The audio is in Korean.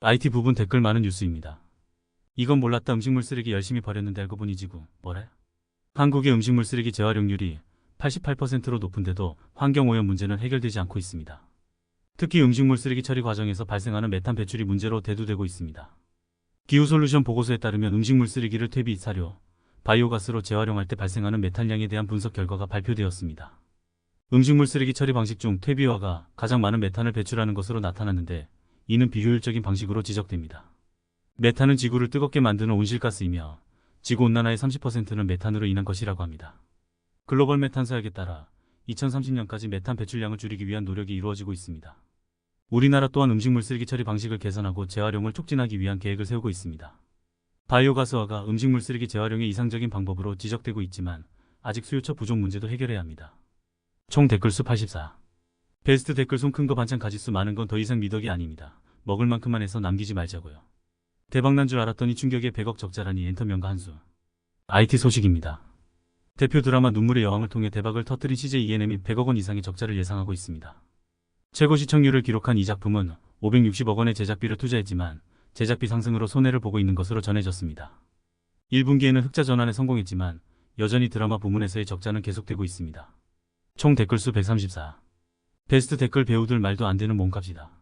IT 부분 댓글 많은 뉴스입니다. 이건 몰랐다 음식물 쓰레기 열심히 버렸는데 알고 보니 지구 뭐래? 한국의 음식물 쓰레기 재활용률이 88%로 높은데도 환경오염 문제는 해결되지 않고 있습니다. 특히 음식물 쓰레기 처리 과정에서 발생하는 메탄 배출이 문제로 대두되고 있습니다. 기후솔루션 보고서에 따르면 음식물 쓰레기를 퇴비, 사료, 바이오가스로 재활용할 때 발생하는 메탄량에 대한 분석 결과가 발표되었습니다. 음식물 쓰레기 처리 방식 중 퇴비화가 가장 많은 메탄을 배출하는 것으로 나타났는데 이는 비효율적인 방식으로 지적됩니다. 메탄은 지구를 뜨겁게 만드는 온실가스이며 지구 온난화의 30%는 메탄으로 인한 것이라고 합니다. 글로벌 메탄 서약에 따라 2030년까지 메탄 배출량을 줄이기 위한 노력이 이루어지고 있습니다. 우리나라 또한 음식물 쓰레기 처리 방식을 개선하고 재활용을 촉진하기 위한 계획을 세우고 있습니다. 바이오가스화가 음식물 쓰레기 재활용의 이상적인 방법으로 지적되고 있지만 아직 수요처 부족 문제도 해결해야 합니다. 총 댓글 수 84. 베스트 댓글 손 큰 거 반찬 가지수 많은 건 더 이상 미덕이 아닙니다. 먹을 만큼만 해서 남기지 말자고요. 대박난 줄 알았더니 충격에 100억 적자라니 엔터 명가 한수. IT 소식입니다. 대표 드라마 눈물의 여왕을 통해 대박을 터뜨린 CJ ENM이 100억 원 이상의 적자를 예상하고 있습니다. 최고 시청률을 기록한 이 작품은 560억 원의 제작비를 투자했지만 제작비 상승으로 손해를 보고 있는 것으로 전해졌습니다. 1분기에는 흑자 전환에 성공했지만 여전히 드라마 부문에서의 적자는 계속되고 있습니다. 총 댓글 수 134. 베스트 댓글 배우들 말도 안 되는 몸값이다.